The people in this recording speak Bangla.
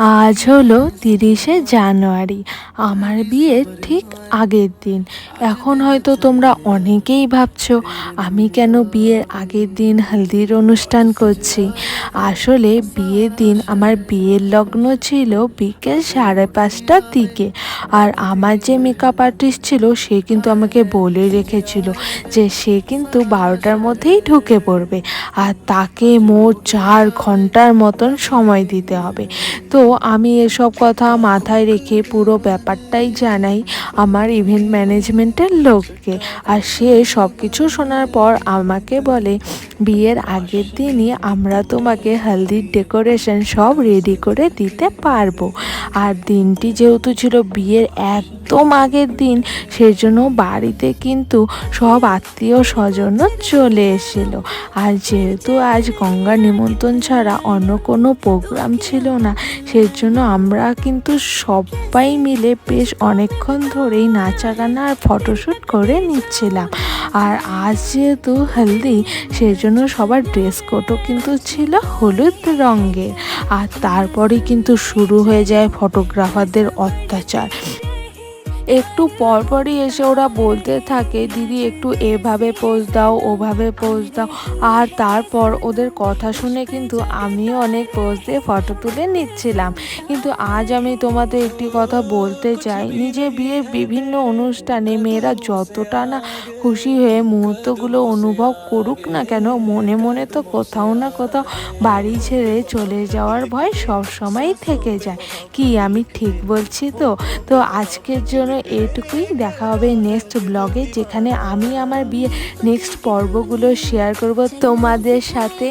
아, আজ হলো তিরিশে জানুয়ারি। আমার বিয়ের ঠিক আগের দিন। এখন হয়তো তোমরা অনেকেই ভাবছ, আমি কেন বিয়ের আগের দিন হলদির অনুষ্ঠান করছি? আসলে বিয়ের দিন আমার বিয়ের লগ্ন ছিল বিকেল সাড়ে পাঁচটার দিকে। আর আমার যে মেকআপ আর্টিস্ট ছিল, সে কিন্তু আমাকে বলে রেখেছিল যে সে কিন্তু বারোটার মধ্যেই ঢুকে পড়বে। আর তাকে মোট চার ঘণ্টার মতন সময় দিতে হবে। তো আমি এসব কথা মাথায় রেখে পুরো ব্যাপারটাই জানাই আমার ইভেন্ট ম্যানেজমেন্টের লোককে। আর সে সব কিছু শোনার পর আমাকে বলে বিয়ের আগের দিনই আমরা তোমাকে হলদির ডেকোরেশন সব রেডি করে দিতে পারব। আর দিনটি যেহেতু ছিল বিয়ের একদম আগের দিন, সেজন্য বাড়িতে কিন্তু সব আত্মীয় স্বজনও চলে এসেছিল আর যেহেতু আজ গঙ্গা নিমন্ত্রণ ছাড়া অন্য কোনো প্রোগ্রাম ছিল না সেই জন্য আমরা কিন্তু সবাই মিলে বেশ অনেকক্ষণ ধরেই নাচা গানা আর ফটোশ্যুট করে নিচ্ছিলাম। আর আজ যেহেতু হেলদি সেই জন্য সবার ড্রেস কোডও কিন্তু ছিল হলুদ রঙের। আর তারপরে কিন্তু শুরু হয়ে যায় ফটোগ্রাফারদের অত্যাচার। একটু পরপরই এসে ওরা বলতে থাকে, দিদি, একটু এভাবে পোজ দাও, ওভাবে পোজ দাও। আর তারপর ওদের কথা শুনে কিন্তু আমিও অনেক পোজ দিয়ে ফটো তুলে নিচ্ছিলাম। কিন্তু আজ আমি তোমাদের একটি কথা বলতে চাই। নিজের বিয়ের বিভিন্ন অনুষ্ঠানে মেয়েরা যতটা না খুশি হয়ে মুহূর্তগুলো অনুভব করুক না কেন, মনে মনে তো কোথাও না কোথাও বাড়ি ছেড়ে চলে যাওয়ার ভয় সব সময়ই থেকে যায়। কি আমি ঠিক বলছি তো? তো আজকের জন্য এটুকুই। দেখা হবে নেক্সট ব্লগে যেখানে আমি আমার বিয়ে নেক্সট পর্বগুলো শেয়ার করব তোমাদের সাথে।